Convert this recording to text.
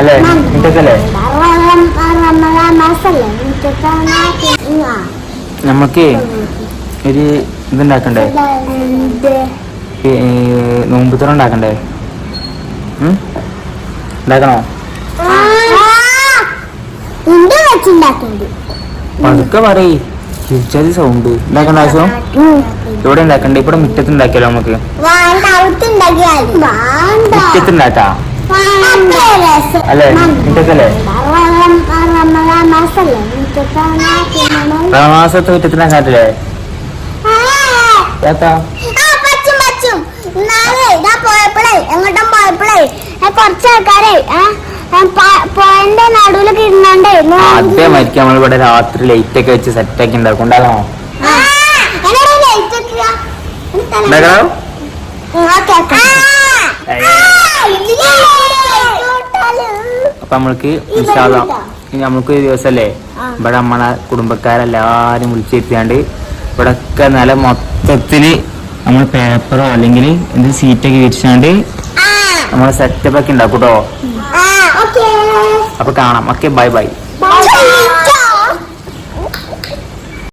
അല്ലേ? മുറ്റത്താണ് നമുക്ക് ഒരു ഇതുണ്ടാക്കണ്ടേ? നോമ്പുത്തറ ഉണ്ടാക്കണ്ടേ? ഉണ്ടാക്കണോ? പതുക്കെ പറയ്. തിരിച്ചത് സൗണ്ട് ഉണ്ടാക്കണ്ട ആവശ്യം? ഇവിടെ ഉണ്ടാക്കണ്ടേ? ഇവിടെ മുറ്റത്ത് ഉണ്ടാക്കിയാലോ നമുക്ക്? മുറ്റത്ത് ഉണ്ടാക്കാ? അല്ലേ? മുറ്റത്തല്ലേ റമദാൻ മാസല്ലേ മുറ്റത്താണ് മാസത്തെ മുറ്റത്ത് ഉണ്ടാക്കാറ്റില്ലേ ഏത്താ എങ്ങോട്ടും പോയപ്പോഴേ കുറച്ച് ആൾക്കാരെ പോയന്റെ നടുവിലൊക്കെ ഇരുന്നാണ്ടേ ആദ്യം മരിക്കാൻ നമ്മൾ ഇവിടെ രാത്രി ലൈറ്റ് ഒക്കെ വെച്ച് സെറ്റ് ആക്കി ഉണ്ടാക്കും ഉണ്ടാക്കണോ ഉണ്ടാക്കണോ അപ്പൊ നമ്മൾക്ക് ഇനി നമുക്ക് ഒരു ദിവസമല്ലേ ആ. ഇവിടെ നമ്മളെ കുടുംബക്കാരെല്ലാരും വിളിച്ചിരുത്തിയാണ്ട് ഇവിടെ ഒക്കെ നില മൊത്തത്തിൽ നമ്മൾ പേപ്പറോ അല്ലെങ്കിൽ എന്ത് സീറ്റൊക്കെ വിരിച്ചാണ്ട് നമ്മളെ സെറ്റപ്പ് ഒക്കെ ഉണ്ടാക്കൂട്ടോ. അപ്പൊ കാണാം. Okay bye. ബൈ.